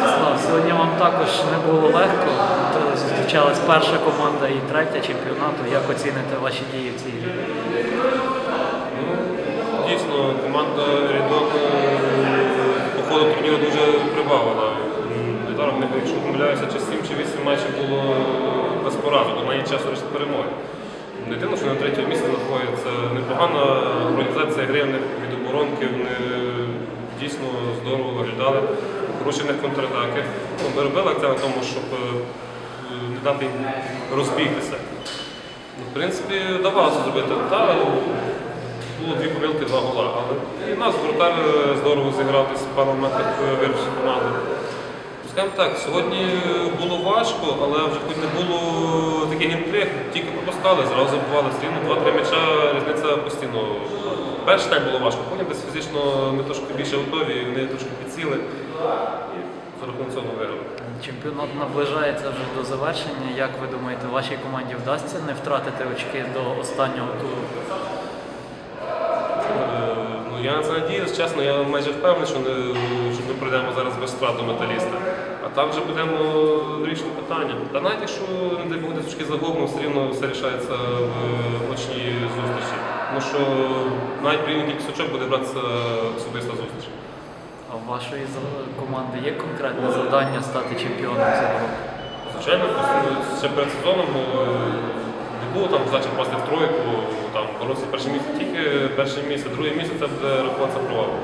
Святослав, сьогодні вам також не було легко. То зустрічалась перша команда і третя чемпіонату. Як оціните ваші дії в цій грі? Ну, дійсно, команда Рідон е, по ходу турніру дуже прибавила. М, Недаром, якщо помиляюся, чи 7 чи 8 матчів було без поразок, до неї часу решти перемоги. Не дивно, що на третьому місці знаходиться непогана організація гри від оборонки, вони дійсно здорово виглядали, в контратаки. Ну, Ми робили акцент на тому, щоб е, не дати їм розбігтися. Ну, В принципі, давалося зробити. Та, було дві помилки, два гола. Але і нас воротар е, здорово зіграв десь в пару моментах е, вирішив команду. Скажімо так, сьогодні було важко, але вже хоч не було таких інтриг, тільки пропускали, зразу забували все два-три м'яча, різниця постійно. Перший тайм було важко, потім десь фізично ми трошки більше готові, вони трошки підсіли і за рахунок цього виграли. Чемпіонат наближається вже до завершення. Як ви думаєте, вашій команді вдасться не втратити очки до останнього туру? Е, Ну, я на це надіюсь, чесно, я майже впевнений, що, не, що ми пройдемо зараз без втрат до металіста. А там вже будемо вирішити питання. Та навіть якщо не дай Бог десь загубимо, все рівно все рішається в очній зустрічі. Тому що навіть при рівні кусочок буде братися особиста зустріч. А в вашої команди є конкретне завдання стати чемпіоном цього року? Звичайно, ще перед сезоном е, не було там задачі пасти в тройку, там боротися перше місце, тільки перше місце, друге місце це буде рахуватися провалом.